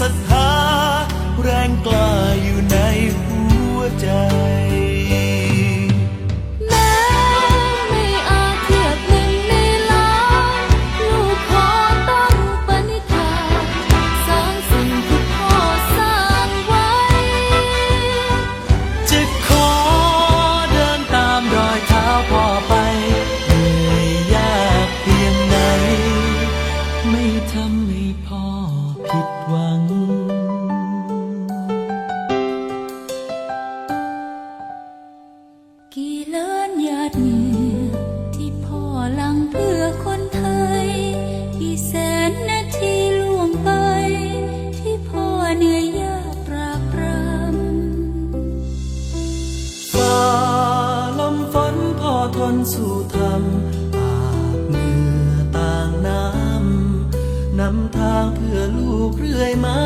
ศรัทธาแรงกล้าอยู่ในหัวใจ นำทางเพื่อลูกเรื่อยมา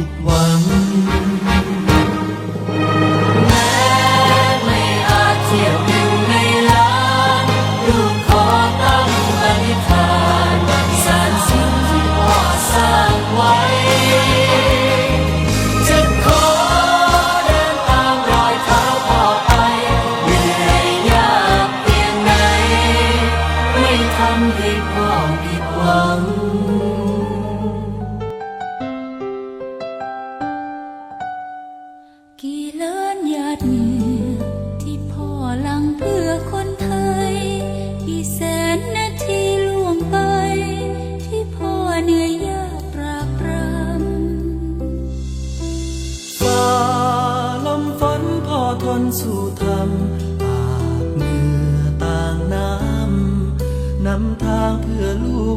ผิดหวัง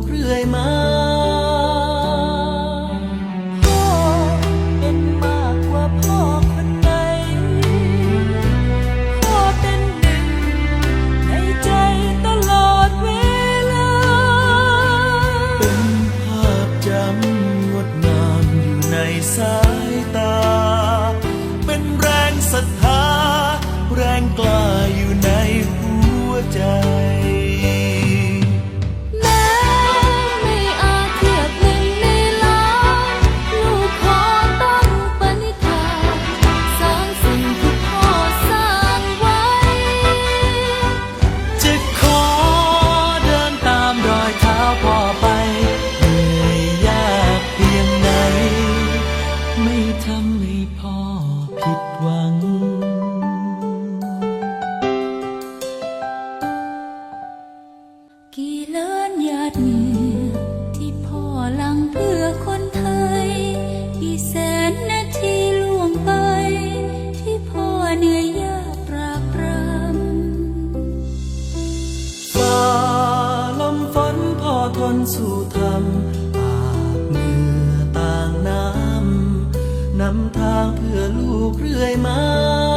play my สู่ธรรมอาบเหงื่อต่างน้ำนำทางเพื่อลูกเรื่อยมา